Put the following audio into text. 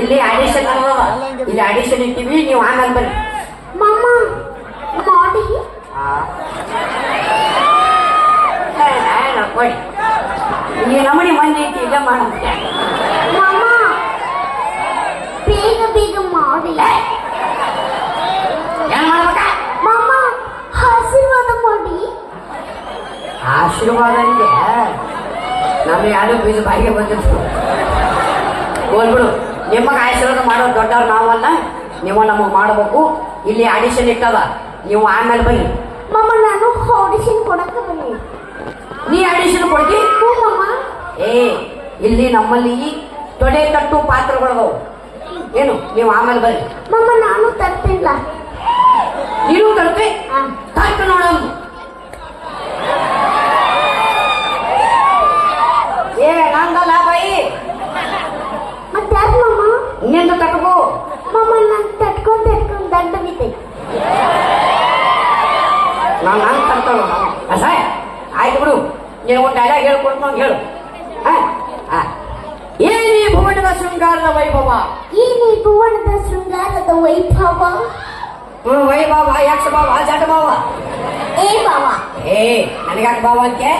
ಇಲ್ಲಿ ಆಡಿಷನ್ ಇಲ್ಲಿ ಆಡಿಷನ್ ಇಟ್ಟಿವಿ ನೀವು ಆಮೇಲೆ ಬನ್ನಿ ಮಾಮ ಮಾಡಿ ಕೊಡಿ. ಈ ನಮನಿ ಮಂದಿ ಐತಿ ಮಾಡುತ್ತೆ ಮಾಮ ಬೇಗ ಬೇಗ ಮಾಡಿ. ಏನ್ ಮಾಡ್ಬೇಕ? ಮಾಮ ಆಶೀರ್ವಾದ ಮಾಡಿ. ಆಶೀರ್ವಾದ ನಮ್ಮ ಯಾರು ಬೀಜ ಬಾಯಿಗೆ ಬಂದಿತ್ತು ಹೋಗ್ಬಿಡು. ನಿಮಗೆ ಆಶೀರ್ವಾದ ಮಾಡೋ ದೊಡ್ಡವ್ರು ನಾವಲ್ಲ ನೀವು ನಮಗೆ ಮಾಡಬೇಕು. ಇಲ್ಲಿ ಆಡಿಷನ್ ಇಟ್ಟದ ನೀವು ಆಮೇಲೆ ಬನ್ನಿ. ನಾನು ಆಡಿಷನ್ ಕೊಡಕ್ಕ ಬನ್ನಿ. ನೀ ಆಡಿಷನ್ ಕೊಡ್ತಿ? ಏ ಇಲ್ಲಿ ನಮ್ಮಲ್ಲಿ ತೊಡೆ ತಟ್ಟು ಪಾತ್ರಗಳದವು ಏನು ನೀವು ಆಮೇಲೆ ಬರ್ರಿ ಮಮ್ಮ ನಾನು ತರ್ತಿಲ್ಲ ನೀನು ತರ್ತೆ? ಹಾ. ತಟ್ಟು ಮಾಮ ನಾನು ತಟ್ಕೊಂಡ್ ತಟ್ಕೊಂಡ್ ದಂಡ ಬಿದ್ದೆ ನಾನು ನಾನು ತರ್ತಾನ ಅಸಾಯ್ ಆಯ್ತು ಬಿಡು. ನೀನು ಒಂದು ಡೈಲಾಗ್ ಹೇಳ್ಕೊಡ್ತು ಅಂತ ಹೇಳು. ಏನಿ ಭುವನದ ಶೃಂಗಾರದ ವೈಭವ? ಈ ನೀ ಭುವನದ ಶೃಂಗಾರದ ವೈಭವ? ಹ್ಮ್ ವೈಭವ ಯಕ್ಷ ಬಾಬಾ ಜಟ ಬಾಬಾ ಏ ಬಾವ ಏ ನನಗ್ಯಾಕೆ ಬಾಬಾ ಅಂತೆ